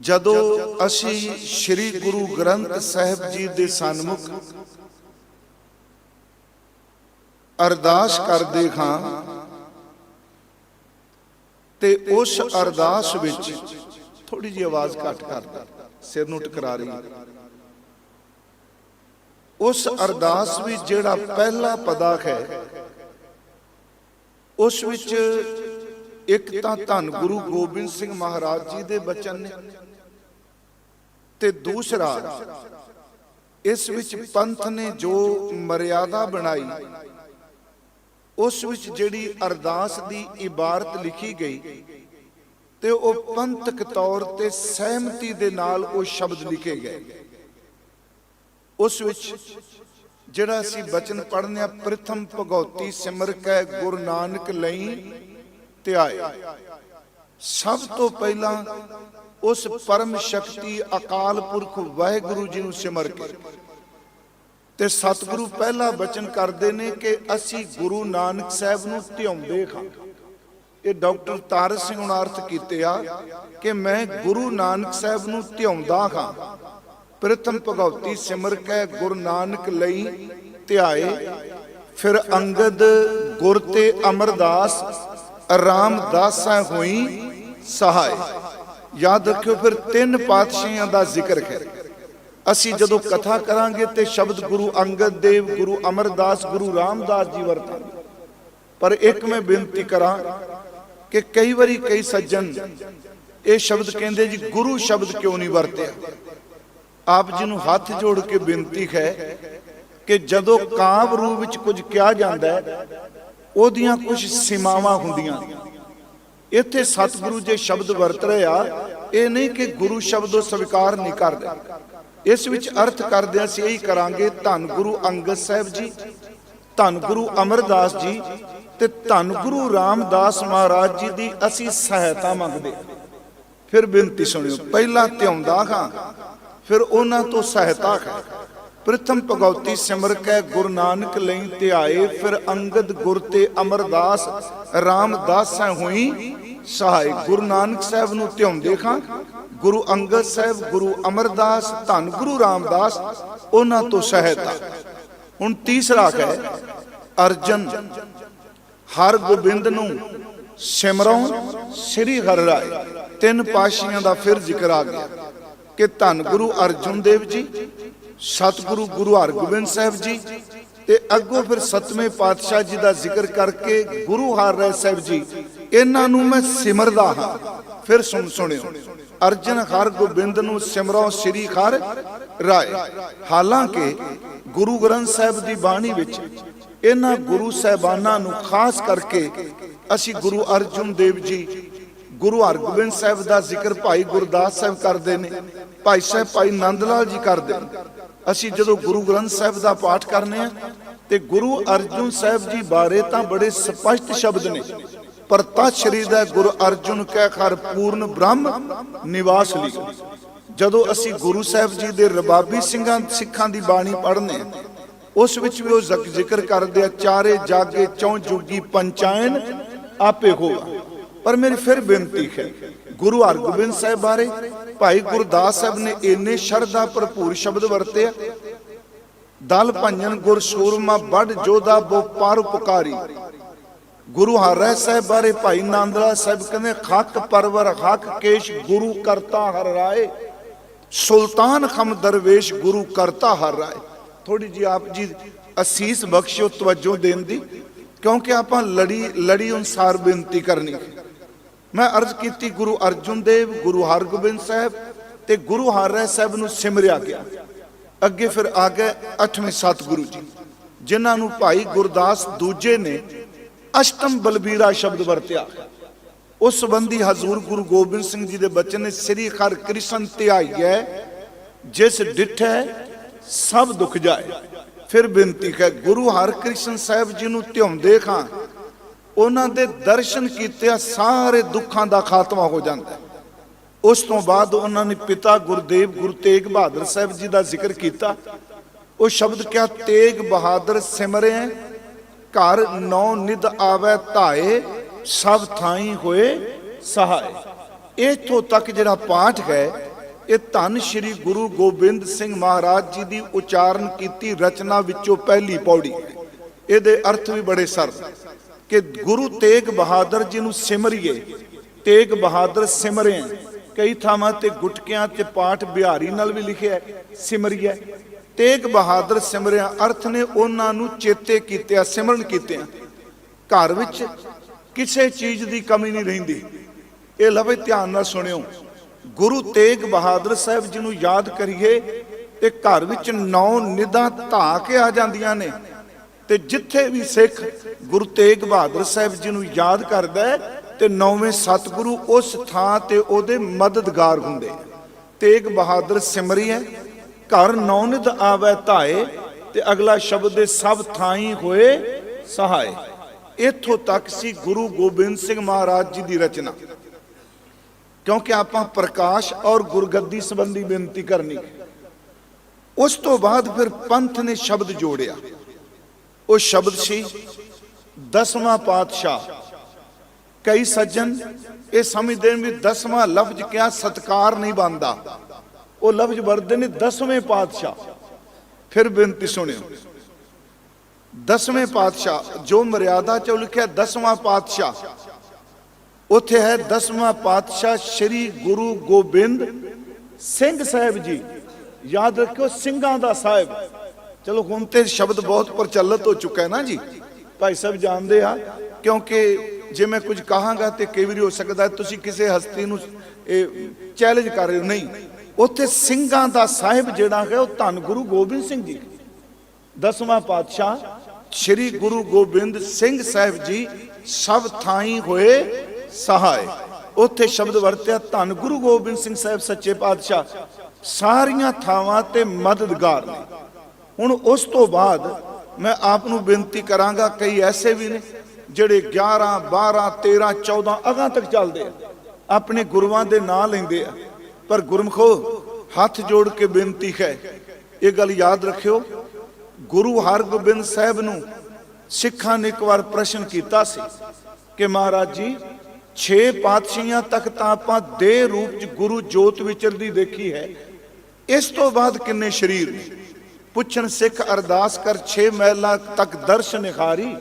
ਜਦੋਂ ਅਸੀਂ ਸ੍ਰੀ ਗੁਰੂ ਗ੍ਰੰਥ ਸਾਹਿਬ ਜੀ ਦੇ ਸਨਮੁਖ ਅਰਦਾਸ ਕਰਦੇ ਹਾਂ ਤੇ ਉਸ ਅਰਦਾਸ ਵਿੱਚ ਥੋੜੀ ਜਿਹੀ ਆਵਾਜ਼ ਘੱਟ ਕਰਦਾ ਸਿਰ ਨੂੰ ਟਕਰਾ ਰਹੀ ਉਸ ਅਰਦਾਸ ਵਿੱਚ ਜਿਹੜਾ ਪਹਿਲਾ ਪਦਾ ਹੈ ਉਸ ਵਿੱਚ ਇੱਕ ਤਾਂ ਧੰਨ ਗੁਰੂ ਗੋਬਿੰਦ ਸਿੰਘ ਮਹਾਰਾਜ ਜੀ ਦੇ ਬਚਨ ਨੇ। ਤੇ ਦੂਸਰਾ, ਇਸ ਵਿੱਚ ਪੰਥ ਨੇ ਜੋ ਮਰਿਆਦਾ ਬਣਾਈ, ਉਸ ਵਿੱਚ ਜਿਹੜੀ ਅਰਦਾਸ ਦੀ ਇਬਾਰਤ ਲਿਖੀ ਗਈ ਤੇ ਉਹ ਪੰਥਕ ਤੌਰ ਤੇ ਸਹਿਮਤੀ ਦੇ ਨਾਲ ਉਹ ਸ਼ਬਦ ਲਿਖੇ ਗਏ। ਉਸ ਵਿੱਚ ਜਿਹੜਾ ਅਸੀਂ ਬਚਨ ਪੜ੍ਹਨੇ ਆ, ਪ੍ਰਥਮ ਭਗਉਤੀ ਸਿਮਰ ਕੈ ਗੁਰੂ ਨਾਨਕ ਲਈ ਧਿਆਏ ਸਭ ਤੋਂ ਪਹਿਲਾਂ ਉਸ ਪਰਮ ਸ਼ਕਤੀ ਅਕਾਲ ਪੁਰਖ ਵਾਹਿਗੁਰੂ ਜੀ ਨੂੰ ਸਿਮਰ ਕੇ। ਤੇ ਸਤਿਗੁਰੂ ਪਹਿਲਾ ਬਚਨ ਕਰਦੇ ਨੇ ਕਿ ਅਸੀਂ ਗੁਰੂ ਨਾਨਕ ਸਾਹਿਬ ਨੂੰ ਧਿਆਉਂਦੇ ਖਾਂ ਇਹ ਡਾਕਟਰ ਤਾਰ ਸਿੰਘ ਨੇ ਕੀਤੇ ਆ ਕਿ ਮੈਂ ਗੁਰੂ ਨਾਨਕ ਸਾਹਿਬ ਨੂੰ ਧਿਆਉਂਦਾ ਖਾਂ ਪ੍ਰਥਮ ਭਗਉਤੀ ਸਿਮਰ ਕੈ, ਗੁਰੂ ਨਾਨਕ ਲਈ ਧਿਆਏ, ਫਿਰ ਅੰਗਦ ਗੁਰ ਤੇ ਅਮਰਦਾਸ, ਰਾਮਦਾਸਾ ਹੋਈ ਸਹਾਇ। ਯਾਦ ਰੱਖਿਓ ਫਿਰ ਤਿੰਨ ਪਾਤਸ਼ਾਹਾਂ ਦਾ ਜ਼ਿਕਰ ਹੈ। ਅਸੀਂ ਜਦੋਂ ਕਥਾ ਕਰਾਂਗੇ ਤੇ ਸ਼ਬਦ ਗੁਰੂ ਅੰਗਦ ਦੇਵ, ਗੁਰੂ ਅਮਰਦਾਸ, ਗੁਰੂ ਰਾਮਦਾਸ ਜੀ ਵਰਤਾਂਗੇ ਪਰ ਇੱਕ ਮੈਂ ਬੇਨਤੀ ਕਰਾਂ ਕਿ ਕਈ ਵਾਰੀ ਕਈ ਸੱਜਣ ਇਹ ਸ਼ਬਦ ਕਹਿੰਦੇ ਜੀ, ਗੁਰੂ ਸ਼ਬਦ ਕਿਉਂ ਨਹੀਂ ਵਰਤਿਆ? ਆਪ ਜੀ ਨੂੰ ਹੱਥ ਜੋੜ ਕੇ ਬੇਨਤੀ ਹੈ ਕਿ ਜਦੋਂ ਕਾਵ ਰੂਪ ਵਿੱਚ ਕੁਝ ਕਿਹਾ ਜਾਂਦਾ ਹੈ, ਉਹਦੀਆਂ ਕੁਝ ਸੀਮਾਵਾਂ ਹੁੰਦੀਆਂ। ਨੇ ਇੱਥੇ ਸਤਿਗੁਰੂ ਜੇ ਸ਼ਬਦ ਵਰਤ ਰਹੇ ਇਹ ਨਹੀਂ ਕਿ ਗੁਰੂ ਸ਼ਬਦ ਉਹ ਸਵੀਕਾਰ ਨਹੀਂ ਕਰਦੇ। ਇਸ ਵਿੱਚ ਅਰਥ ਕਰਦੇ ਅਸੀਂ ਇਹੀ ਕਰਾਂਗੇ, ਧੰਨ ਗੁਰੂ ਅੰਗਦ ਸਾਹਿਬ ਜੀ, ਧੰਨ ਗੁਰੂ ਅਮਰਦਾਸ ਜੀ ਤੇ ਧੰਨ ਗੁਰੂ ਰਾਮਦਾਸ ਮਹਾਰਾਜ ਜੀ ਦੀ ਅਸੀਂ ਸਹਾਇਤਾ ਮੰਗਦੇ ਫਿਰ ਬੇਨਤੀ ਸੁਣਿਓ, ਪਹਿਲਾਂ ਧਿਆਉਂਦਾ ਹਾਂ, ਫਿਰ ਉਹਨਾਂ ਤੋਂ ਸਹਾਇਤਾ ਹੈ ਪ੍ਰਥਮ ਭਗਉਤੀ ਸਿਮਰ ਕੈ ਗੁਰੂ ਨਾਨਕ ਲਈ ਧਿਆਏ, ਫਿਰ ਅੰਗਦ ਗੁਰ ਤੇ ਅਮਰਦਾਸ ਰਾਮਦਾਸਾਂ ਹੋਈ ਸਹਾਇ ਗੁਰੂ ਨਾਨਕ ਸਾਹਿਬ ਨੂੰ ਧਿਆਉਂਦੇ ਖਾਂ, ਗੁਰੂ ਅੰਗਦ ਸਾਹਿਬ, ਗੁਰੂ ਅਮਰਦਾਸ, ਧੰਨ ਗੁਰੂ ਰਾਮਦਾਸ, ਉਹਨਾਂ ਤੋਂ ਸਹਾਇਤਾ। ਹੁਣ ਤੀਸਰਾ ਹੈ ਅਰਜਨ, ਹਰ ਗੋਬਿੰਦ ਨੂੰ ਸਿਮਰੋ ਸ੍ਰੀ ਹਰਿ ਰਾਏ। ਤਿੰਨ ਪਾਸ਼ੀਆਂ ਦਾ ਫਿਰ ਜ਼ਿਕਰ ਆ ਗਿਆ ਕਿ ਧੰਨ ਗੁਰੂ ਅਰਜਨ ਦੇਵ ਜੀ ਸਤਿਗੁਰੂ ਗੁਰੂ ਹਰਗੋਬਿੰਦ ਸਾਹਿਬ ਜੀ ਤੇ ਅੱਗੋਂ ਫਿਰ ਸਤਵੇਂ ਪਾਤਸ਼ਾਹ ਜੀ ਦਾ ਜ਼ਿਕਰ ਕਰਕੇ ਗੁਰੂ ਹਰਿ ਸਾਹਿਬ ਜੀ, ਇਹਨਾਂ ਨੂੰ ਮੈਂ ਸਿਮਰਦਾ ਹਾਂ। ਫਿਰ ਸੁਣ ਸੁਣਿਓ, ਅਰਜਨ ਹਰਗੋਬਿੰਦ ਨੂੰ ਸਿਮਰੋ ਸ੍ਰੀ ਹਰਿ ਰਾਏ। ਹਾਲਾਂਕਿ ਗੁਰੂ ਗ੍ਰੰਥ ਸਾਹਿਬ ਦੀ ਬਾਣੀ ਵਿੱਚ ਇਹਨਾਂ ਗੁਰੂ ਸਾਹਿਬਾਨਾਂ ਨੂੰ ਖਾਸ ਕਰਕੇ ਅਸੀਂ ਗੁਰੂ ਅਰਜਨ ਦੇਵ ਜੀ, ਗੁਰੂ ਹਰਗੋਬਿੰਦ ਸਾਹਿਬ ਦਾ ਜ਼ਿਕਰ ਭਾਈ ਗੁਰਦਾਸ ਸਾਹਿਬ ਕਰਦੇ ਨੇ, ਭਾਈ ਸਾਹਿਬ, ਭਾਈ ਨੰਦ ਲਾਲ ਜੀ ਕਰਦੇ ਨੇ। ਅਸੀਂ ਜਦੋਂ ਗੁਰੂ ਗ੍ਰੰਥ ਸਾਹਿਬ ਦਾ ਪਾਠ ਕਰਨੇ ਆ, ਤੇ ਗੁਰੂ ਅਰਜੁਨ ਸਾਹਿਬ ਜੀ ਬਾਰੇ ਤਾਂ ਬੜੇ ਸਪਸ਼ਟ ਸ਼ਬਦ ਨੇ, ਪਰ ਤਤ ਸ਼੍ਰੀ ਦਾ ਗੁਰੂ ਅਰਜਨ ਕਹਿ ਖਰ ਪੂਰਨ ਬ੍ਰਹਮ ਨਿਵਾਸ ਲਈ। ਜਦੋਂ ਅਸੀਂ ਗੁਰੂ ਸਾਹਿਬ ਜੀ ਦੇ ਰਬਾਬੀ ਸਿੰਘਾਂ, ਸਿੱਖਾਂ ਦੀ ਬਾਣੀ ਪੜ੍ਹਨੇ ਉਸ ਵਿੱਚ ਵੀ ਉਹ ਜ਼ਿਕ- ਜ਼ਿਕਰ ਕਰਦੇ ਆ, ਚਾਰੇ ਜਾਗੇ ਚੌਂ ਜੁਗੀ ਪੰਚਾਇਨ ਆਪੇ ਹੋਵਾ ਪਰ ਮੇਰੀ ਫਿਰ ਬੇਨਤੀ ਹੈ ਗੁਰੂ ਹਰਗੋਬਿੰਦ ਸਾਹਿਬ ਬਾਰੇ, ਭਾਈ ਗੁਰਦਾਸ ਸਾਹਿਬ ਨੇ ਇੰਨੇ ਸ਼ਰਧਾ ਭਰਪੂਰ ਸ਼ਬਦ ਵਰਤੇ ਆ। ਦਲ ਭੰਜਨ ਗੁਰ ਸੂਰਮਾ ਵੱਡ ਜੋਧਾ ਬੋ ਪਰ ਪੁਕਾਰੀ। ਗੁਰੂ ਹਰਿ ਸਾਹਿਬ ਬਾਰੇ ਭਾਈ ਨੰਦਲਾ ਸਾਹਿਬ ਕਹਿੰਦੇ, ਖੱਕ ਪਰਵਰ, ਹੱਕ ਕੇਸ਼ ਗੁਰੂ ਕਰਤਾ ਹਰ ਰਾਏ। ਸੁਲਤਾਨ ਖਮ ਦਰਵੇਸ਼ ਗੁਰੂ ਕਰਤਾ ਹਰ ਰਾਏ। ਥੋੜੀ ਜੀ ਆਪ ਜੀ ਅਸੀਸ ਬਖਸ਼ਿਓ ਤਵੱਜੋ ਦੇਣ ਦੀ, ਕਿਉਂਕਿ ਆਪਾਂ ਲੜੀ ਲੜੀ ਅਨਸਾਰ ਬੇਨਤੀ ਕਰਨੀ ਹੈ। ਮੈਂ ਅਰਜ਼ ਕੀਤੀ ਗੁਰੂ ਅਰਜਨ ਦੇਵ, ਗੁਰੂ ਹਰਗੋਬਿੰਦ ਸਾਹਿਬ ਤੇ ਗੁਰੂ ਹਰਿ ਸਾਹਿਬ ਨੂੰ ਸਿਮਰਿਆ ਗਿਆ। ਅੱਗੇ ਫਿਰ ਆ ਗਏ ਅਠਵੇਂ ਸਤਿਗੁਰੂ ਜੀ, ਜਿਨ੍ਹਾਂ ਨੂੰ ਭਾਈ ਗੁਰਦਾਸ ਦੂਜੇ ਨੇ ਅਸ਼ਟਮ ਬਲਬੀਰਾ ਸ਼ਬਦ ਵਰਤਿਆ। ਉਸ ਸੰਬੰਧੀ ਹਜ਼ੂਰ ਗੁਰੂ ਗੋਬਿੰਦ ਸਿੰਘ ਜੀ ਦੇ ਬਚਨ ਨੇ ਸ੍ਰੀ ਹਰਿ ਕ੍ਰਿਸ਼ਨ ਧਿਆਈਐ ਜਿਸ ਡਿਠੈ ਸਭ ਦੁੱਖ ਜਾਏ। ਫਿਰ ਬੇਨਤੀ ਹੈ, ਗੁਰੂ ਹਰਕ੍ਰਿਸ਼ਨ ਸਾਹਿਬ ਜੀ ਨੂੰ ਧਿਆਉਂਦੇ ਖਾਂ। ਉਹਨਾਂ ਦੇ ਦਰਸ਼ਨ ਕੀਤਿਆਂ ਸਾਰੇ ਦੁੱਖਾਂ ਦਾ ਖਾਤਮਾ ਹੋ ਜਾਂਦਾ ਹੈ। ਉਸ ਤੋਂ ਬਾਅਦ ਉਹਨਾਂ ਨੇ ਪਿਤਾ ਗੁਰਦੇਵ, ਗੁਰੂ ਤੇਗ ਬਹਾਦਰ ਸਾਹਿਬ ਜੀ ਦਾ ਜ਼ਿਕਰ ਕੀਤਾ। ਉਹ ਸ਼ਬਦ ਕਿਹਾ, ਤੇਗ ਬਹਾਦਰ ਸਿਮਰੇ, ਘਰ ਨੌ ਨਿਦ ਆਵੇ ਧਾਏ, ਸਭ ਥਾਈ ਹੋਏ ਸਹਾਏ। ਇਥੋਂ ਤੱਕ ਜਿਹੜਾ ਪਾਠ ਹੈ, ਇਹ ਧੰਨ ਸ਼੍ਰੀ ਗੁਰੂ ਗੋਬਿੰਦ ਸਿੰਘ ਮਹਾਰਾਜ ਜੀ ਦੀ ਉਚਾਰਨ ਕੀਤੀ ਰਚਨਾ ਵਿੱਚੋਂ ਪਹਿਲੀ ਪੌੜੀ ਇਹਦੇ ਅਰਥ ਵੀ ਬੜੇ ਸਰਲ ਕਿ ਗੁਰੂ ਤੇਗ ਬਹਾਦਰ ਜੀ ਨੂੰ ਸਿਮਰਿਏ। ਤੇਗ ਬਹਾਦਰ ਸਿਮਰਿਆ ਕਈ ਥਾਵਾਂ ਤੇ ਗੁਟਕਿਆਂ ਤੇ ਪਾਠ ਬਿਹਾਰੀ ਨਾਲ ਵੀ ਲਿਖਿਆ ਹੈ, ਸਿਮਰਿਆ ਤੇਗ ਬਹਾਦਰ ਸਿਮਰਿਆ ਅਰਥ ਨੇ ਉਹਨਾਂ ਨੂੰ ਚੇਤੇ ਕੀਤਿਆ ਸਿਮਰਨ ਕੀਤਿਆ। ਘਰ ਵਿੱਚ ਕਿਸੇ ਚੀਜ਼ ਦੀ ਕਮੀ ਨਹੀਂ ਰਹਿੰਦੀ। ਇਹ ਲਵੇ ਧਿਆਨ ਨਾਲ ਸੁਣਿਓ। ਗੁਰੂ ਤੇਗ ਬਹਾਦਰ ਸਾਹਿਬ ਜੀ ਨੂੰ ਯਾਦ ਕਰੀਏ ਤੇ ਘਰ ਵਿੱਚ ਨੌ ਨਿਧਾਂ ਧਾ ਕੇ ਆ ਜਾਂਦੀਆਂ ਨੇ। ਤੇ ਜਿੱਥੇ ਵੀ ਸਿੱਖ ਗੁਰੂ ਤੇਗ ਬਹਾਦਰ ਸਾਹਿਬ ਜੀ ਨੂੰ ਯਾਦ ਕਰਦਾ ਹੈ ਤੇ ਨੌਵੇਂ ਸਤਿਗੁਰੂ ਉਸ ਥਾਂ ਤੇ ਉਹਦੇ ਮਦਦਗਾਰ ਹੁੰਦੇ ਤੇਗ ਬਹਾਦਰ ਸਿਮਰੀ ਹੈ, ਘਰ ਨੌ ਨਿਧ ਧਾਏ ਤੇ ਅਗਲਾ ਸ਼ਬਦ ਦੇ ਸਭ ਥਾਈ ਹੋਏ ਸਹਾਏ। ਇੱਥੋਂ ਤੱਕ ਸੀ ਗੁਰੂ ਗੋਬਿੰਦ ਸਿੰਘ ਮਹਾਰਾਜ ਜੀ ਦੀ ਰਚਨਾ। ਕਿਉਂਕਿ ਆਪਾਂ ਪ੍ਰਕਾਸ਼ ਔਰ ਗੁਰਗੱਦੀ ਸੰਬੰਧੀ ਬੇਨਤੀ ਕਰਨੀ ਉਸ ਤੋਂ ਬਾਅਦ ਫਿਰ ਪੰਥ ਨੇ ਸ਼ਬਦ ਜੋੜਿਆ। ਉਹ ਸ਼ਬਦ ਸੀ, ਦਸਵਾਂ ਪਾਤਸ਼ਾਹ। ਕਈ ਸੱਜਣ ਇਹ ਸਮਝਦੇ ਨੇ ਵੀ ਦਸਵਾਂ ਲਫ਼ਜ਼ ਕਿਆ ਸਤਕਾਰ ਨਹੀਂ ਬਣਦਾ। ਉਹ ਲਫ਼ਜ਼ ਵਰਦੇ ਨੇ ਦਸਵੇਂ ਪਾਤਸ਼ਾਹ। ਫਿਰ ਬੇਨਤੀ ਸੁਣਿਓ। ਦਸਵੇਂ ਪਾਤਸ਼ਾਹ, ਜੋ ਮਰਿਆਦਾ ਚ ਲਿਖਿਆ ਦਸਵਾਂ ਪਾਤਸ਼ਾਹ। ਉੱਥੇ ਹੈ ਦਸਵਾਂ ਪਾਤਸ਼ਾਹ ਸ੍ਰੀ ਗੁਰੂ ਗੋਬਿੰਦ ਸਿੰਘ ਸਾਹਿਬ ਜੀ। ਯਾਦ ਰੱਖਿਓ ਸਿੰਘਾਂ ਦਾ ਸਾਹਿਬ। ਚਲੋ ਹੁਣ ਤੇ ਸ਼ਬਦ ਬਹੁਤ ਪ੍ਰਚਲਿਤ ਹੋ ਚੁੱਕਾ ਹੈ ਨਾ ਜੀ। ਭਾਈ ਸਾਹਿਬ ਜਾਣਦੇ ਆ, ਕਿਉਂਕਿ ਜੇ ਮੈਂ ਕੁਝ ਕਹਾਂਗਾ ਤੇ ਕਈ ਵਾਰੀ ਹੋ ਸਕਦਾ ਤੁਸੀਂ ਕਿਸੇ ਹਸਤੀ ਨੂੰ ਇਹ ਚੈਲੰਜ ਕਰ ਰਹੇ ਹੋ। ਨਹੀਂ, ਉੱਥੇ ਸਿੰਘਾਂ ਦਾ ਸਾਹਿਬ ਜਿਹੜਾ ਹੈ ਉਹ ਧੰਨ ਗੁਰੂ ਗੋਬਿੰਦ ਸਿੰਘ ਜੀ। ਦਸਵਾਂ ਪਾਤਸ਼ਾਹ ਸ੍ਰੀ ਗੁਰੂ ਗੋਬਿੰਦ ਸਿੰਘ ਸਾਹਿਬ ਜੀ ਸਭ ਥਾਈ ਹੋਏ ਸਹਾਇ ਉੱਥੇ ਸ਼ਬਦ ਵਰਤਿਆ, ਧੰਨ ਗੁਰੂ ਗੋਬਿੰਦ ਸਿੰਘ ਸਾਹਿਬ ਸੱਚੇ ਪਾਤਸ਼ਾਹ। ਸਾਰੀਆਂ ਥਾਵਾਂ ਤੇ ਮਦਦਗਾਰ ਨੇ। ਹੁਣ ਉਸ ਤੋਂ ਬਾਅਦ ਮੈਂ ਆਪ ਨੂੰ ਬੇਨਤੀ ਕਰਾਂਗਾ, ਕਈ ਐਸੇ ਵੀ ਨੇ ਜਿਹੜੇ 11 12 13 14 ਅਗਾਂ ਤੱਕ ਚੱਲਦੇ ਆ। ਆਪਣੇ ਗੁਰੂਆਂ ਦੇ ਨਾਂ ਲੈਂਦੇ ਆ। ਪਰ ਗੁਰਮਖੋ, ਹੱਥ ਜੋੜ ਕੇ ਬੇਨਤੀ ਹੈ, ਇਹ ਗੱਲ ਯਾਦ ਰੱਖਿਓ, ਗੁਰੂ ਹਰਗੋਬਿੰਦ ਸਾਹਿਬ ਨੂੰ ਸਿੱਖਾਂ ਨੇ ਇੱਕ ਵਾਰ ਪ੍ਰਸ਼ਨ ਕੀਤਾ ਸੀ ਕਿ ਮਹਾਰਾਜ ਜੀ 6 ਪਾਤਸ਼ਾਹੀਆਂ ਤੱਕ ਤਾਂ ਆਪਾਂ ਦੇ ਰੂਪ ਚ ਗੁਰੂ ਜੋਤ ਵਿਚਰਦੀ ਦੇਖੀ ਹੈ। ਇਸ ਤੋਂ ਬਾਅਦ ਕਿੰਨੇ ਸ਼ਰੀਰ ਨੇ? ਪੁੱਛਣ ਸਿੱਖ ਅਰਦਾਸ ਕਰ 6 ਮਹਿਲਾ ਤੱਕ ਦਰਸ਼ਨ ਨਿਖਾਰੀ।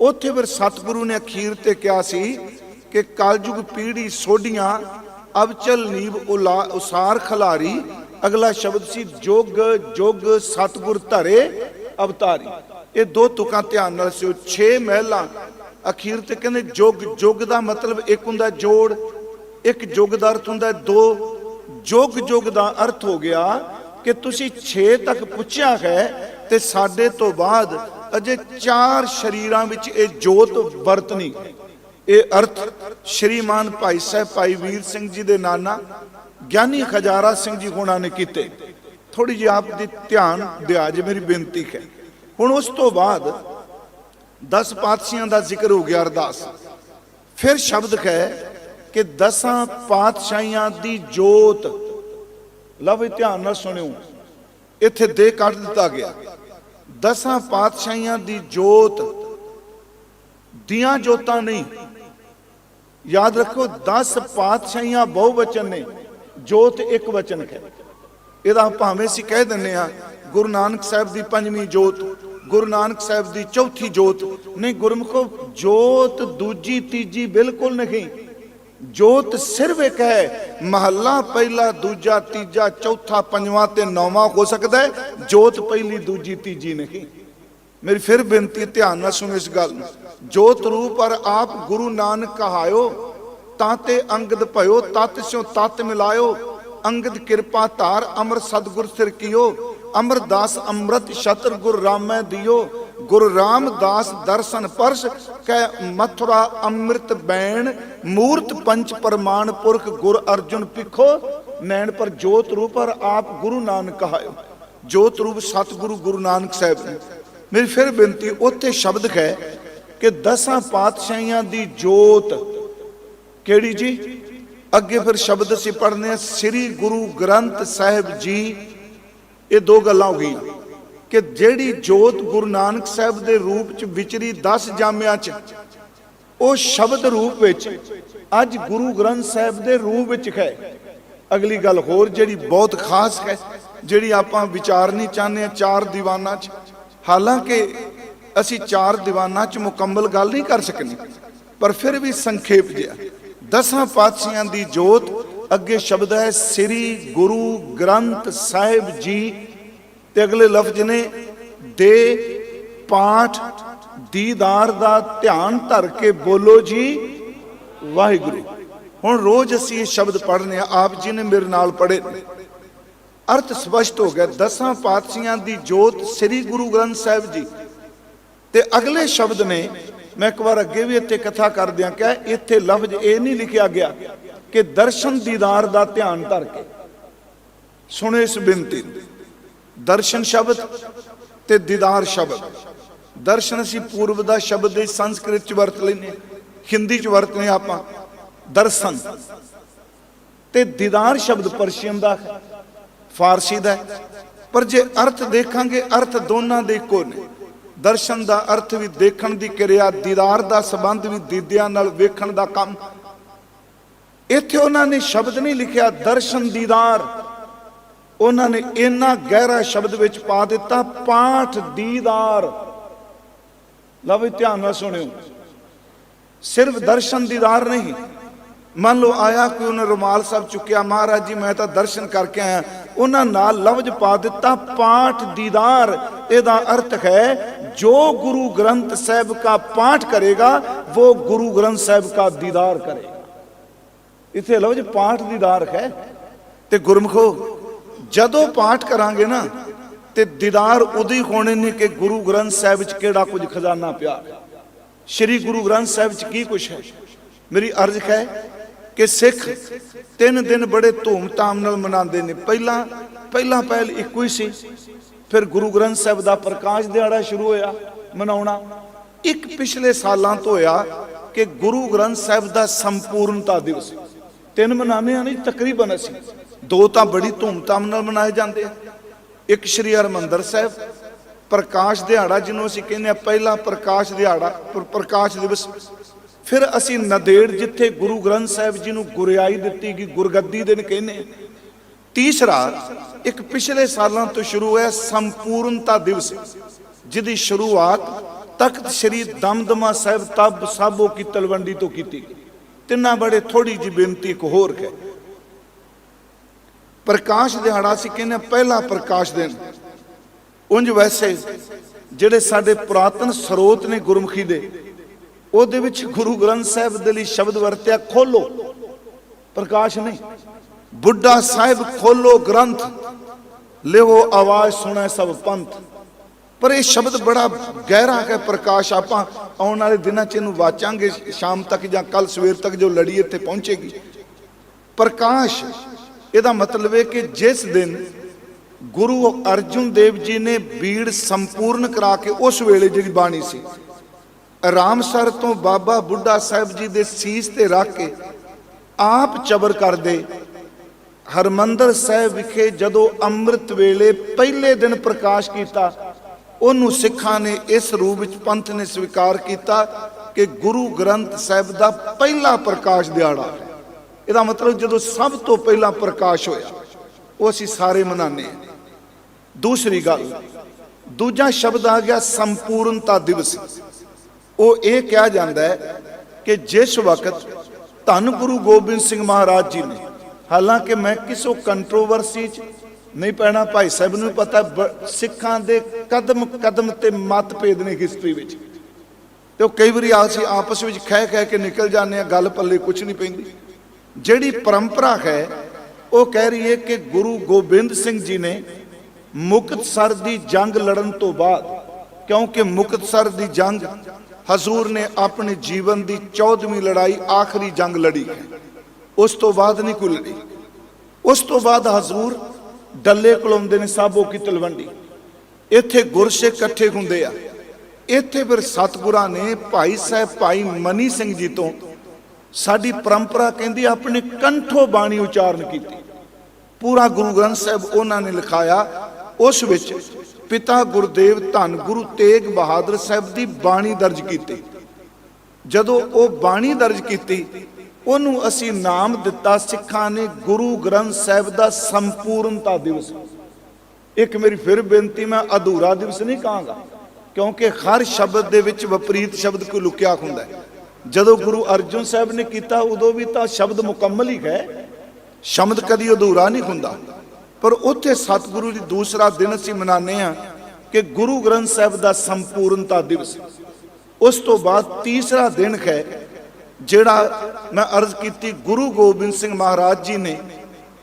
ਉੱਥੇ ਫਿਰ ਸਤਿਗੁਰੂ ਨੇ ਅਖੀਰ ਤੇ ਕਿਹਾ ਸੀ ਕਿ ਕਲਯੁਗ ਪੀੜੀ ਸੋਢੀਆਂ ਅਬਚਲ ਨੀਵ ਉਸਾਰ ਖਲਾਰੀ, ਅਗਲਾ ਸ਼ਬਦ ਸੀ ਜੋਗ ਜੋਗ ਸਤਿਗੁਰ ਧਰੇ ਅਵਤਾਰੀ। ਇਹ ਦੋ ਤੁਕਾਂ ਧਿਆਨ ਨਾਲ ਸਿਓ 6 ਮਹਿਲਾ। ਅਖੀਰ ਤੇ ਕਹਿੰਦੇ ਜੁਗ ਜੁਗ ਦਾ ਮਤਲਬ ਇੱਕ ਹੁੰਦਾ ਜੋੜ, ਇੱਕ ਜੁਗ ਦਾ ਅਰਥ ਹੁੰਦਾ ਦੋ। ਜੁਗ ਜੁਗ ਦਾ ਅਰਥ ਹੋ ਗਿਆ ਕਿ ਤੁਸੀਂ 6 ਤੱਕ ਪੁੱਛਿਆ ਹੈ ਤੇ ਸਾਡੇ ਤੋਂ ਬਾਅਦ ਅਜੇ ਚਾਰ ਸ਼ਰੀਰਾਂ ਵਿੱਚ ਇਹ ਜੋਤ ਵਰਤਨੀ ਇਹ ਅਰਥ ਸ਼੍ਰੀਮਾਨ ਭਾਈ ਸਾਹਿਬ, ਭਾਈ ਵੀਰ ਸਿੰਘ ਜੀ ਦੇ ਨਾਨਾ, ਗਿਆਨੀ ਖਜਾਰਾ ਸਿੰਘ ਜੀ ਹੋਣਾ ਨੇ ਕੀਤੇ। ਥੋੜੀ ਜਿਹੀ ਆਪ ਦੀ ਧਿਆਨ ਦਿਆ ਜੇ, ਮੇਰੀ ਬੇਨਤੀ ਹੈ। ਹੁਣ ਉਸ ਤੋਂ ਬਾਅਦ 10 ਪਾਤਸ਼ਾਹਾਂ ਦਾ ਜ਼ਿਕਰ ਹੋ ਗਿਆ ਅਰਦਾਸ। ਫਿਰ ਸ਼ਬਦ ਹੈ ਕਿ ਦਸਾਂ ਪਾਤਸ਼ਾਹੀਆਂ ਦੀ ਜੋਤ ਲਵ ਧਿਆਨ ਨਾਲ ਸੁਣਿਓ। ਇੱਥੇ ਦੇ ਕੱਢ ਦਿੱਤਾ ਗਿਆ। ਦਸਾਂ ਪਾਤਸ਼ਾਹੀਆਂ ਦੀ ਜੋਤ, ਦੀਆਂ ਜੋਤਾਂ ਨਹੀਂ। ਯਾਦ ਰੱਖੋ 10 ਪਾਤਸ਼ਾਹੀਆਂ ਬਹੁ ਵਚਨ ਨੇ, ਜੋਤ ਇੱਕ ਵਚਨ ਹੈ। ਇਹਦਾ ਭਾਵੇਂ ਅਸੀਂ ਕਹਿ ਦਿੰਨੇ ਆ ਗੁਰੂ ਨਾਨਕ ਸਾਹਿਬ ਦੀ ਪੰਜਵੀਂ ਜੋਤ, ਗੁਰੂ ਨਾਨਕ ਸਾਹਿਬ ਦੀ ਚੌਥੀ ਜੋਤ। ਨਹੀਂ, ਗੁਰਮੁਖੋ, ਜੋਤ ਦੂਜੀ ਤੀਜੀ ਬਿਲਕੁਲ ਨਹੀਂ। ਜੋਤ ਸਿਰਫ ਇੱਕ ਹੈ, ਮਹੱਲਾ ਪਹਿਲਾ, ਦੂਜਾ, ਤੀਜਾ, ਚੌਥਾ, ਪੰਜਵਾਂ ਤੇ ਨੌਵਾਂ ਹੋ ਸਕਦਾ ਹੈ, ਜੋਤ ਪਹਿਲੀ, ਦੂਜੀ, ਤੀਜੀ ਨਹੀਂ। ਮੇਰੀ ਫਿਰ ਬੇਨਤੀ ਧਿਆਨ ਨਾਲ ਸੁਣੋ ਇਸ ਗੱਲ ਨੂੰ। ਜੋਤ ਰੂਪ ਔਰ ਆਪ ਗੁਰੂ ਨਾਨਕ ਕਹਾਇਓ, ਤਾਂ ਤੇ ਅੰਗਦ ਭਇਓ, ਤਤ ਸਿਓ ਤਤ ਮਿਲਾਇਓ। ਅੰਗਦ ਕਿਰਪਾ ਧਾਰ, ਅਮਰ ਸਤਗੁਰ ਸਿਰ ਕੀਓ। ਅਮਰਦਾਸ ਅੰਮ੍ਰਿਤ ਸ਼ਤਰ ਗੁਰ ਰਾਮੈ ਦਿਓ। ਗੁਰ ਰਾਮਦਾਸ ਦਰਸ਼ਨ ਪਰਸ਼ ਕੈ ਮਥੁਰਾ ਅੰਮ੍ਰਿਤ ਬੈਣ, ਮੂਰਤ ਪੰਚ ਪ੍ਰਮਾਣ ਪੁਰਖ ਗੁਰ ਅਰਜੁਨ ਪਿਖੋ ਨੈਣ ਪਰ ਜੋਤ ਰੂਪ ਔਰ ਆਪ ਗੁਰੂ ਨਾਨਕ ਕਹਾਇਓ ਜੋਤ ਰੂਪ ਸਤਿਗੁਰੂ ਗੁਰੂ ਨਾਨਕ ਸਾਹਿਬ ਨੇ ਮੇਰੀ ਫਿਰ ਬੇਨਤੀ, ਉੱਥੇ ਸ਼ਬਦ ਹੈ ਕਿ ਦਸਾਂ ਪਾਤਸ਼ਾਹੀਆਂ ਦੀ ਜੋਤ ਕਿਹੜੀ ਜੀ? ਅੱਗੇ ਫਿਰ ਸ਼ਬਦ ਅਸੀਂ ਪੜ੍ਹਨੇ ਆ, ਸ੍ਰੀ ਗੁਰੂ ਗ੍ਰੰਥ ਸਾਹਿਬ ਜੀ, ਇਹ ਦੋ ਗੱਲਾਂ ਹੋ ਗਈਆਂ। ਕਿ ਜਿਹੜੀ ਜੋਤ ਗੁਰੂ ਨਾਨਕ ਸਾਹਿਬ ਦੇ ਰੂਪ ਚ ਵਿਚਰੀ 10 ਜਾਮਿਆਂ ਚ, ਉਹ ਸ਼ਬਦ ਰੂਪ ਵਿੱਚ ਅੱਜ ਗੁਰੂ ਗ੍ਰੰਥ ਸਾਹਿਬ ਦੇ ਰੂਪ ਵਿੱਚ ਹੈ। ਅਗਲੀ ਗੱਲ ਹੋਰ ਜਿਹੜੀ ਬਹੁਤ ਖਾਸ ਹੈ, ਜਿਹੜੀ ਆਪਾਂ ਵਿਚਾਰਨੀ ਚਾਹੁੰਦੇ ਆ ਚਾਰ ਦੀਵਾਨਾਂ 'ਚ। ਹਾਲਾਂਕਿ ਅਸੀਂ ਚਾਰ ਦੀਵਾਨਾਂ 'ਚ ਮੁਕੰਮਲ ਗੱਲ ਨਹੀਂ ਕਰ ਸਕਣੀ ਪਰ ਫਿਰ ਵੀ ਸੰਖੇਪ ਜਿਹਾ। ਦਸਾਂ ਪਾਤਸ਼ਾਹਾਂ ਦੀ ਜੋਤ, ਅੱਗੇ ਸ਼ਬਦ ਹੈ, ਸ੍ਰੀ ਗੁਰੂ ਗ੍ਰੰਥ ਸਾਹਿਬ ਜੀ ਤੇ ਅਗਲੇ ਲਫ਼ਜ਼ ਨੇ, ਦੇ ਪਾਠ ਦੀਦਾਰ ਦਾ ਧਿਆਨ ਧਰ ਕੇ ਬੋਲੋ ਜੀ, ਵਾਹਿਗੁਰੂ। ਹੁਣ ਰੋਜ਼ ਅਸੀਂ ਇਹ ਸ਼ਬਦ ਪੜ੍ਹਨੇ ਆ, ਆਪ ਜੀ ਨੇ ਮੇਰੇ ਨਾਲ ਪੜ੍ਹੇ ਅਰਥ ਸਪਸ਼ਟ ਹੋ ਗਿਆ, ਦਸਾਂ ਪਾਤਸ਼ਾਹਾਂ ਦੀ ਜੋਤ ਸ੍ਰੀ ਗੁਰੂ ਗ੍ਰੰਥ ਸਾਹਿਬ ਜੀ। ਤੇ ਅਗਲੇ ਸ਼ਬਦ ਨੇ, ਮੈਂ ਇੱਕ ਵਾਰ ਅੱਗੇ ਵੀ ਇੱਥੇ ਕਥਾ ਕਰਦਿਆਂ ਕਿਹਾ, ਇੱਥੇ ਲਫ਼ਜ਼ ਇਹ ਨਹੀਂ ਲਿਖਿਆ ਗਿਆ ਕਿ ਦਰਸ਼ਨ ਦੀਦਾਰ ਦਾ ਧਿਆਨ ਧਰ ਕੇ। ਸੁਣੋ ਇਸ ਬੇਨਤੀ ਨੂੰ। ਦਰਸ਼ਨ ਸ਼ਬਦ ਤੇ ਦੀਦਾਰ ਸ਼ਬਦ। ਦਰਸ਼ਨ ਅਸੀਂ ਪੂਰਵ ਦਾ ਸ਼ਬਦ ਦੇ ਸੰਸਕ੍ਰਿਤ ਚ ਵਰਤ ਲੈਨੇ ਹਿੰਦੀ ਚ ਵਰਤਨੇ ਆਪਾਂ। ਦਰਸ਼ਨ। ਤੇ ਦੀਦਾਰ ਸ਼ਬਦ ਪਰਸ਼ੀਅਨ ਦਾ ਫਾਰਸੀ ਦਾ ਪਰ ਜੇ ਅਰਥ ਦੇਖਾਂਗੇ, ਅਰਥ ਦੋਨਾਂ ਦੇ ਇੱਕੋ ਨੇ। ਦਰਸ਼ਨ ਦਾ ਅਰਥ ਵੀ ਦੇਖਣ ਦੀ ਕਿਰਿਆ, ਦੀਦਾਰ ਦਾ ਸੰਬੰਧ ਵੀ ਦੀਦਿਆਂ ਨਾਲ ਵੇਖਣ ਦਾ ਕੰਮ। ਇੱਥੇ ਉਹਨਾਂ ਨੇ ਸ਼ਬਦ ਨਹੀਂ ਲਿਖਿਆ, ਦਰਸ਼ਨ ਦੀਦਾਰ। ਉਹਨਾਂ ਨੇ ਇੰਨਾ ਗਹਿਰਾ ਸ਼ਬਦ ਵਿੱਚ ਪਾ ਦਿੱਤਾ, ਪਾਠ ਦੀਦਾਰ। ਲਓ ਵੀ ਧਿਆਨ ਨਾਲ ਸੁਣਿਓ। ਸਿਰਫ ਦਰਸ਼ਨ ਦੀਦਾਰ ਨਹੀਂ। ਮੰਨ ਲਓ ਆਇਆ ਕੋਈ ਉਹਨੇ ਰੁਮਾਲ ਸਾਹਿਬ ਚੁੱਕਿਆ, ਮਹਾਰਾਜ ਜੀ, ਮੈਂ ਤਾਂ ਦਰਸ਼ਨ ਕਰਕੇ ਆਇਆ। ਉਹਨਾਂ ਨਾਲ ਲਫ਼ਜ਼ ਪਾ ਦਿੱਤਾ, ਪਾਠ ਦੀਦਾਰ। ਇਹਦਾ ਅਰਥ ਹੈ, ਜੋ ਗੁਰੂ ਗ੍ਰੰਥ ਸਾਹਿਬ का ਪਾਠ ਕਰੇਗਾ ਉਹ ਗੁਰੂ ਗ੍ਰੰਥ ਸਾਹਿਬ का ਦੀਦਾਰ ਕਰੇਗਾ। ਇੱਥੇ ਲਫ਼ਜ਼ ਪਾਠ ਦੀਦਾਰ ਹੈ ਤੇ ਗੁਰਮਖੋ ਜਦੋਂ ਪਾਠ ਕਰਾਂਗੇ ਨਾ, ਤੇ ਦੀਦਾਰ ਉਦੋਂ ਹੀ ਹੋਣੇ ਨੇ ਕਿ ਗੁਰੂ ਗ੍ਰੰਥ ਸਾਹਿਬ ਵਿੱਚ ਕਿਹੜਾ ਕੁਝ ਖਜ਼ਾਨਾ ਪਿਆ। ਸ਼੍ਰੀ ਗੁਰੂ ਗ੍ਰੰਥ ਸਾਹਿਬ ਵਿੱਚ ਕੀ ਕੁਝ ਹੈ? ਮੇਰੀ ਅਰਜ਼ ਹੈ ਕਿ ਸਿੱਖ ਤਿੰਨ ਦਿਨ ਬੜੇ ਧੂਮ-ਧਾਮ ਨਾਲ ਮਨਾਉਂਦੇ ਨੇ। ਪਹਿਲਾਂ ਪਹਿਲਾਂ ਪਹਿਲ ਇੱਕੋ ਹੀ ਸੀ। ਫਿਰ ਗੁਰੂ ਗ੍ਰੰਥ ਸਾਹਿਬ ਦਾ ਪ੍ਰਕਾਸ਼ ਦਿਹਾੜਾ ਸ਼ੁਰੂ ਹੋਇਆ ਮਨਾਉਣਾ। ਇੱਕ ਪਿਛਲੇ ਸਾਲਾਂ ਤੋਂ ਹੋਇਆ ਕਿ ਗੁਰੂ ਗ੍ਰੰਥ ਸਾਹਿਬ ਦਾ ਸੰਪੂਰਨਤਾ ਦਿਵਸ। ਤਿੰਨ ਮਨਾਉਂਦੇ ਆ ਨਹੀਂ, ਤਕਰੀਬਨ ਅਸੀਂ। ਦੋ ਤਾਂ ਬੜੀ ਧੂਮ-ਧਾਮ ਨਾਲ ਮਨਾਏ ਜਾਂਦੇ ਆ। ਇੱਕ ਸ਼੍ਰੀ ਹਰਮੰਦਰ ਸਾਹਿਬ, ਪ੍ਰਕਾਸ਼ ਦਿਹਾੜਾ ਜਿਹਨੂੰ ਅਸੀਂ ਕਹਿੰਦੇ ਆ, ਪਹਿਲਾ ਪ੍ਰਕਾਸ਼ ਦਿਹਾੜਾ ਪ੍ਰਕਾਸ਼ ਦਿਵਸ। ਫਿਰ ਅਸੀਂ ਨਦੇੜ ਜਿੱਥੇ ਗੁਰੂ ਗ੍ਰੰਥ ਸਾਹਿਬ ਜੀ ਨੂੰ ਗੁਰਿਆਈ ਦਿੱਤੀ ਗਈ, ਗੁਰਗੱਦੀ ਦਿਨ ਕਹਿੰਦੇ ਤੀਸਰਾ, ਇੱਕ ਪਿਛਲੇ ਸਾਲਾਂ ਤੋਂ ਸ਼ੁਰੂ ਹੋਇਆ ਸੰਪੂਰਨਤਾ ਦਿਵਸ, ਜਿਹਦੀ ਸ਼ੁਰੂਆਤ ਤਖਤ ਸ੍ਰੀ ਦਮਦਮਾ ਸਾਹਿਬ ਤਬ ਸਾਬੋ ਕੀ ਤਲਵੰਡੀ ਤੋਂ ਕੀਤੀ ਗਈ। ਤਿੰਨਾਂ ਬੜੇ ਥੋੜੀ ਜਿਹੀ ਬੇਨਤੀ ਇੱਕ ਹੋਰ ਹੈ ਪ੍ਰਕਾਸ਼ ਦਿਹਾੜਾ ਅਸੀਂ ਕਹਿੰਦੇ ਆ ਪਹਿਲਾ ਪ੍ਰਕਾਸ਼ ਦਿਨ। ਉਂਝ ਵੈਸੇ ਜਿਹੜੇ ਸਾਡੇ ਪੁਰਾਤਨ ਸਰੋਤ ਨੇ ਗੁਰਮੁਖੀ ਦੇ, ਉਹਦੇ ਵਿੱਚ ਗੁਰੂ ਗ੍ਰੰਥ ਸਾਹਿਬ ਦੇ ਲਈ ਸ਼ਬਦ ਵਰਤਿਆ, ਖੋਲੋ। ਪ੍ਰਕਾਸ਼ ਨਹੀਂ। ਬੁੱਢਾ ਸਾਹਿਬ ਖੋਲੋ ਗ੍ਰੰਥ। ਲਿਓ ਆਵਾਜ਼, ਸੁਣੈ ਸਭ ਪੰਥ। ਪਰ ਇਹ ਸ਼ਬਦ ਬੜਾ ਗਹਿਰਾ ਹੈ ਪ੍ਰਕਾਸ਼। ਆਪਾਂ ਆਉਣ ਵਾਲੇ ਦਿਨਾਂ 'ਚ ਇਹਨੂੰ ਵਾਚਾਂਗੇ ਸ਼ਾਮ ਤੱਕ ਜਾਂ ਕੱਲ ਸਵੇਰ ਤੱਕ ਜੋ ਲੜੀ ਇੱਥੇ ਪਹੁੰਚੇਗੀ। ਪ੍ਰਕਾਸ਼ ਇਹਦਾ ਮਤਲਬ ਹੈ ਕਿ ਜਿਸ ਦਿਨ ਗੁਰੂ ਅਰਜੁਨ ਦੇਵ ਜੀ ਨੇ ਬੀੜ ਸੰਪੂਰਨ ਕਰਾ ਕੇ ਉਸ ਵੇਲੇ ਜਿਹੜੀ ਬਾਣੀ ਸੀ, ਰਾਮਸਰ ਤੋਂ ਬਾਬਾ ਬੁੱਢਾ ਸਾਹਿਬ ਜੀ ਦੇ ਸੀਸ ਤੇ ਰੱਖ ਕੇ ਆਪ ਚਬਰ ਕਰਦੇ, ਹਰਮੰਦਰ ਸਾਹਿਬ ਵਿਖੇ ਜਦੋਂ ਅੰਮ੍ਰਿਤ ਵੇਲੇ ਪਹਿਲੇ ਦਿਨ ਪ੍ਰਕਾਸ਼ ਕੀਤਾ, ਉਹਨੂੰ ਸਿੱਖਾਂ ਨੇ ਇਸ ਰੂਪ ਵਿੱਚ ਪੰਥ ਨੇ ਸਵੀਕਾਰ ਕੀਤਾ ਕਿ ਗੁਰੂ ਗ੍ਰੰਥ ਸਾਹਿਬ ਦਾ ਪਹਿਲਾ ਪ੍ਰਕਾਸ਼ ਦਿਹਾੜਾ ਹੈ। ਇਹਦਾ ਮਤਲਬ ਜਦੋਂ ਸਭ ਤੋਂ ਪਹਿਲਾਂ ਪ੍ਰਕਾਸ਼ ਹੋਇਆ, ਉਹ ਅਸੀਂ ਸਾਰੇ ਮਨਾਉਂਦੇ ਹਾਂ। ਦੂਸਰੀ ਗੱਲ, ਦੂਜਾ ਸ਼ਬਦ ਆ ਗਿਆ ਸੰਪੂਰਨਤਾ ਦਿਵਸ। ਉਹ ਇਹ ਕਿਹਾ ਜਾਂਦਾ ਹੈ ਕਿ ਜਿਸ ਵਕਤ ਧੰਨ ਗੁਰੂ ਗੋਬਿੰਦ ਸਿੰਘ ਮਹਾਰਾਜ ਜੀ ਨੇ, ਹਾਲਾਂਕਿ ਮੈਂ ਕਿਸੇ ਕੰਟਰੋਵਰਸੀ 'ਚ ਨਹੀਂ ਪੈਣਾ, ਭਾਈ ਸਾਹਿਬ ਨੂੰ ਪਤਾ, ਬ- ਸਿੱਖਾਂ ਦੇ ਕਦਮ ਕਦਮ ਤੇ ਮਤਭੇਦ ਨੇ ਹਿਸਟਰੀ ਵਿੱਚ। ਤੇ ਉਹ ਕਈ ਵਾਰੀ ਅਸੀਂ ਆਪਸ ਵਿੱਚ ਖਹਿ ਖਹਿ ਕੇ ਨਿਕਲ ਜਾਂਦੇ ਆ ਗੱਲ ਪੱਲੇ ਕੁਝ ਨਹੀਂ ਪੈਂਦੀ। ਜਿਹੜੀ ਪਰੰਪਰਾ ਹੈ, ਉਹ ਕਹਿ ਰਹੀ ਹੈ ਕਿ ਗੁਰੂ ਗੋਬਿੰਦ ਸਿੰਘ ਜੀ ਨੇ ਮੁਕਤਸਰ ਦੀ ਜੰਗ ਲੜਨ ਤੋਂ ਬਾਅਦ, ਕਿਉਂਕਿ ਮੁਕਤਸਰ ਦੀ ਜੰਗ ਹਜ਼ੂਰ ਨੇ ਆਪਣੇ ਜੀਵਨ ਦੀ 14ਵੀਂ ਲੜਾਈ, ਆਖਰੀ ਜੰਗ ਲੜੀ ਹੈ। ਉਸ ਤੋਂ ਬਾਅਦ ਨਹੀਂ ਕੋਈ ਲੜੀ। ਉਸ ਤੋਂ ਬਾਅਦ ਹਜ਼ੂਰ ਡੱਲੇ ਕੋਲੋਂਦੇ ਨੇ ਸਾਬੋ ਕੀ ਤਲਵੰਡੀ। ਇੱਥੇ ਗੁਰਸਿੱਖ ਇਕੱਠੇ ਹੁੰਦੇ ਆ। ਇੱਥੇ ਫਿਰ ਸਤਿਗੁਰਾਂ ਨੇ ਭਾਈ ਸਾਹਿਬ ਭਾਈ ਮਨੀ ਸਿੰਘ ਜੀ ਤੋਂ ਸਾਡੀ ਪਰੰਪਰਾ ਕਹਿੰਦੀ ਆਪਣੇ ਕੰਠੋ ਬਾਣੀ ਉਚਾਰਨ ਕੀਤੀ। ਪੂਰਾ ਗੁਰੂ ਗ੍ਰੰਥ ਸਾਹਿਬ ਉਹਨਾਂ ਨੇ ਲਿਖਾਇਆ, ਉਸ ਵਿੱਚ ਪਿਤਾ ਗੁਰਦੇਵ ਧੰਨ ਗੁਰੂ ਤੇਗ ਬਹਾਦਰ ਸਾਹਿਬ ਦੀ ਬਾਣੀ ਦਰਜ ਕੀਤੀ। ਜਦੋਂ ਉਹ ਬਾਣੀ ਦਰਜ ਕੀਤੀ, ਉਹਨੂੰ ਅਸੀਂ ਨਾਮ ਦਿੱਤਾ ਸਿੱਖਾਂ ਨੇ ਗੁਰੂ ਗ੍ਰੰਥ ਸਾਹਿਬ ਦਾ ਸੰਪੂਰਨਤਾ ਦਿਵਸ। ਇੱਕ ਮੇਰੀ ਫਿਰ ਬੇਨਤੀ, ਮੈਂ ਅਧੂਰਾ ਦਿਵਸ ਨਹੀਂ ਕਹਾਂਗਾ, ਕਿਉਂਕਿ ਹਰ ਸ਼ਬਦ ਦੇ ਵਿੱਚ ਵਿਪਰੀਤ ਸ਼ਬਦ ਕੋਈ ਲੁਕਿਆ ਹੁੰਦਾ ਹੈ। ਜਦੋਂ ਗੁਰੂ ਅਰਜਨ ਸਾਹਿਬ ਨੇ ਕੀਤਾ, ਉਦੋਂ ਵੀ ਤਾਂ ਸ਼ਬਦ ਮੁਕੰਮਲ ਹੀ ਹੈ। ਸ਼ਬਦ ਕਦੀ ਅਧੂਰਾ ਨਹੀਂ ਹੁੰਦਾ। ਪਰ ਉੱਥੇ ਸਤਿਗੁਰੂ ਜੀ ਦੂਸਰਾ ਦਿਨ ਅਸੀਂ ਮਨਾਉਂਦੇ ਆ ਕਿ ਗੁਰੂ ਗ੍ਰੰਥ ਸਾਹਿਬ ਦਾ ਸੰਪੂਰਨਤਾ ਦਿਵਸ। ਉਸ ਤੋਂ ਬਾਅਦ ਤੀਸਰਾ ਦਿਨ ਹੈ, ਜਿਹੜਾ ਮੈਂ ਅਰਜ਼ ਕੀਤੀ ਗੁਰੂ ਗੋਬਿੰਦ ਸਿੰਘ ਮਹਾਰਾਜ ਜੀ ਨੇ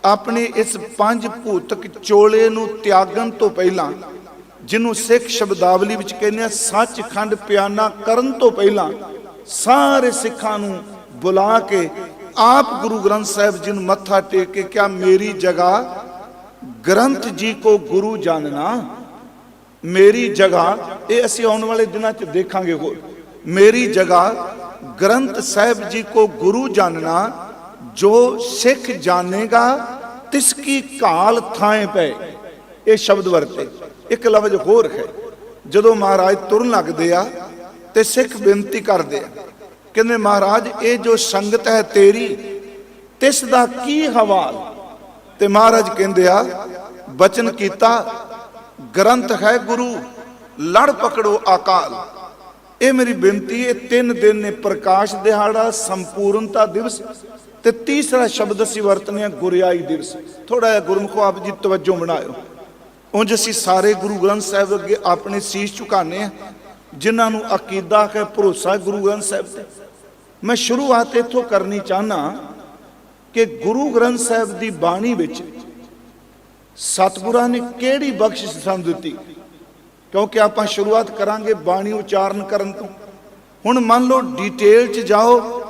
ਆਪਣੇ ਇਸ ਪੰਜ ਭੂਤਕ ਚੋਲੇ ਨੂੰ ਤਿਆਗਣ ਤੋਂ ਪਹਿਲਾਂ, ਜਿਹਨੂੰ ਸਿੱਖ ਸ਼ਬਦਾਵਲੀ ਵਿੱਚ ਕਹਿੰਦੇ ਆ, ਸੱਚਖੰਡ ਪਿਆਨਾ ਕਰਨ ਤੋਂ ਪਹਿਲਾਂ ਸਾਰੇ ਸਿੱਖਾਂ ਨੂੰ ਬੁਲਾ ਕੇ ਆਪ ਗੁਰੂ ਗ੍ਰੰਥ ਸਾਹਿਬ ਜੀ ਨੂੰ ਮੱਥਾ ਟੇਕ ਕੇ ਕਿਹਾ, ਮੇਰੀ ਜਗ੍ਹਾ ਗ੍ਰੰਥ ਜੀ ਕੋ ਗੁਰੂ ਜਾਣਨਾ, ਮੇਰੀ ਜਗ੍ਹਾ, ਇਹ ਅਸੀਂ ਆਉਣ ਵਾਲੇ ਦਿਨਾਂ 'ਚ ਦੇਖਾਂਗੇ ਹੋਰ। ਮੇਰੀ ਜਗ੍ਹਾ ਗ੍ਰੰਥ ਸਾਹਿਬ ਜੀ ਕੋ ਗੁਰੂ ਜਾਣਨਾ, ਜੋ ਸਿੱਖ ਜਾਣੇਗਾ, ਤਿਸ ਕੀ ਕਾਲ ਥਾਏ ਪਏ। ਇਹ ਸ਼ਬਦ ਵਰਤੇ। ਇੱਕ ਲਫ਼ਜ਼ ਹੋਰ ਹੈ, ਜਦੋਂ ਮਹਾਰਾਜ ਤੁਰਨ ਲੱਗਦੇ ਆ ਤੇ ਸਿੱਖ ਬੇਨਤੀ ਕਰਦੇ ਆ। ਕਹਿੰਦੇ, ਮਹਾਰਾਜ, ਇਹ ਜੋ ਸੰਗਤ ਹੈ ਤੇਰੀ, ਤਿਸ ਦਾ ਕੀ ਹਵਾਲ? ਤੇ ਮਹਾਰਾਜ ਕਹਿੰਦੇ ਆ, ਬਚਨ ਕੀਤਾ, ਗ੍ਰੰਥ ਹੈ ਗੁਰੂ, ਲੜ ਪਕੜੋ ਆਕਾਲ ਇਹ ਮੇਰੀ ਬੇਨਤੀ ਇਹ ਤਿੰਨ ਦਿਨ ਨੇ ਪ੍ਰਕਾਸ਼ ਦਿਹਾੜਾ, ਸੰਪੂਰਨਤਾ ਦਿਵਸ ਤੇ ਤੀਸਰਾ ਸ਼ਬਦ ਅਸੀਂ ਵਰਤਨੇ ਆ, ਗੁਰਿਆਈ ਦਿਵਸ। ਥੋੜਾ ਜਿਹਾ ਗੁਰਮੁਖੋ ਆਪ ਜੀ ਤਵੱਜੋ ਬਣਾਇਓ। ਉਂਝ ਅਸੀਂ ਸਾਰੇ ਗੁਰੂ ਗ੍ਰੰਥ ਸਾਹਿਬ ਅੱਗੇ ਆਪਣੇ ਸੀਸ ਝੁਕਾਣੇ ਆ ਜਿਨ੍ਹਾਂ ਨੂੰ ਅਕੀਦਾ ਹੈ ਭਰੋਸਾ ਗੁਰੂ ਗ੍ਰੰਥ ਸਾਹਿਬ ਤੇ। ਮੈਂ ਸ਼ੁਰੂਆਤ ਇੱਥੋਂ ਕਰਨੀ ਚਾਹਨਾ ਕਿ ਗੁਰੂ ਗ੍ਰੰਥ ਸਾਹਿਬ ਦੀ ਬਾਣੀ ਵਿੱਚ ਸਤਿਗੁਰਾਂ ਨੇ ਕਿਹੜੀ ਬਖਸ਼ਿਸ਼ ਸਾਨੂੰ ਦਿੱਤੀ? ਕਿਉਂਕਿ ਆਪਾਂ ਸ਼ੁਰੂਆਤ ਕਰਾਂਗੇ ਬਾਣੀ ਉਚਾਰਨ ਕਰਨ ਤੋਂ। ਹੁਣ ਮੰਨ ਲਓ ਡਿਟੇਲ 'ਚ ਜਾਓ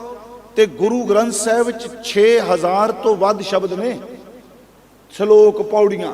ਤੇ ਗੁਰੂ ਗ੍ਰੰਥ ਸਾਹਿਬ ਵਿੱਚ 6000 ਤੋਂ ਵੱਧ ਸ਼ਬਦ ਨੇ। ਸ਼ਲੋਕ ਪੌੜੀਆਂ।